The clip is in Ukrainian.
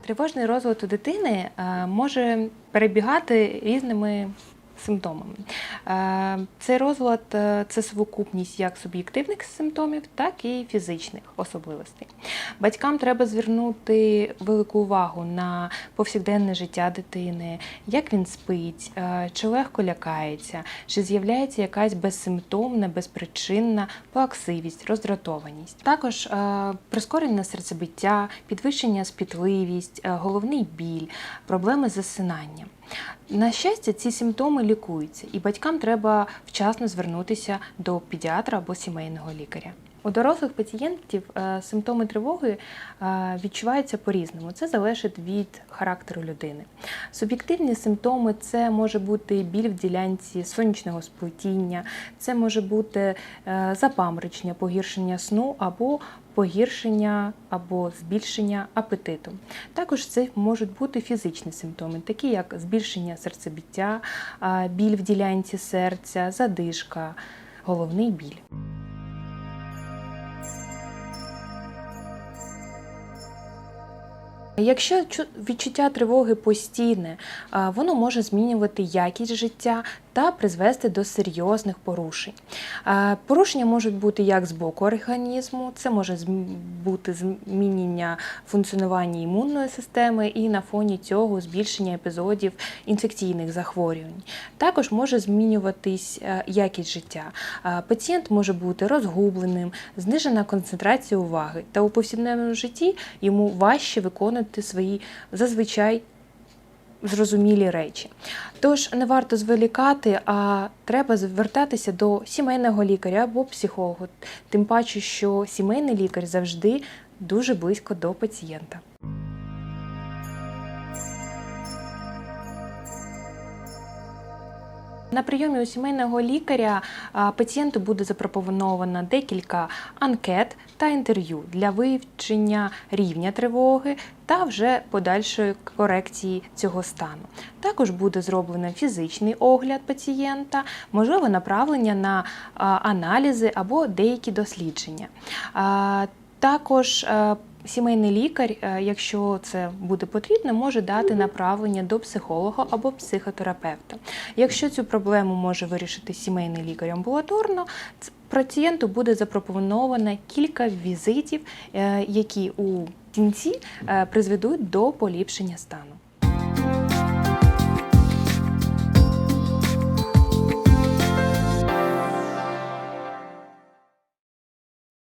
Тривожний розлад у дитини може перебігати різними симптомами. Е, Цей розлад е, це совокупність як суб'єктивних симптомів, так і фізичних особливостей. Батькам треба звернути велику увагу на повсякденне життя дитини, як він спить, е, чи легко лякається, чи з'являється якась безсимптомна, безпричинна плаксивість, роздратованість. Також прискорене серцебиття, підвищення спітливість, головний біль, проблеми з засинанням. На щастя, ці симптоми лікуються, і батькам треба вчасно звернутися до педіатра або сімейного лікаря. У дорослих пацієнтів е, симптоми тривоги е, відчуваються по-різному. Це залежить від характеру людини. Суб'єктивні симптоми це може бути біль в ділянці сонячного сплетіння, це може бути е, запаморочення, погіршення сну або погіршення або збільшення апетиту. Також це можуть бути фізичні симптоми, такі як збільшення серцебиття, біль в ділянці серця, задишка, головний біль. Якщо чу- відчуття тривоги постійне, воно може змінювати якість життя та призвести до серйозних порушень. Порушення можуть бути як з боку організму, це може бути змінення функціонування імунної системи і на фоні цього збільшення епізодів інфекційних захворювань. Також може змінюватись е, якість життя. Пацієнт може бути розгубленим, знижена концентрація уваги, та у повсякденному житті йому важче виконувати свої зазвичай зрозумілі речі. Тож не варто зволікати, а треба звертатися до сімейного лікаря або психолога, тим паче, що сімейний лікар завжди дуже близько до пацієнта. На прийомі у сімейного лікаря пацієнту буде запропоновано декілька анкет та інтерв'ю для вивчення рівня тривоги та вже подальшої корекції цього стану. Також буде зроблено фізичний огляд пацієнта, можливе направлення на аналізи або деякі дослідження. Також е, Сімейний лікар, е, якщо це буде потрібно, може дати направлення до психолога або психотерапевта. Якщо цю проблему може вирішити сімейний лікар амбулаторно, пацієнту буде запропоновано кілька візитів, е, які у кінці е, призведуть до поліпшення стану.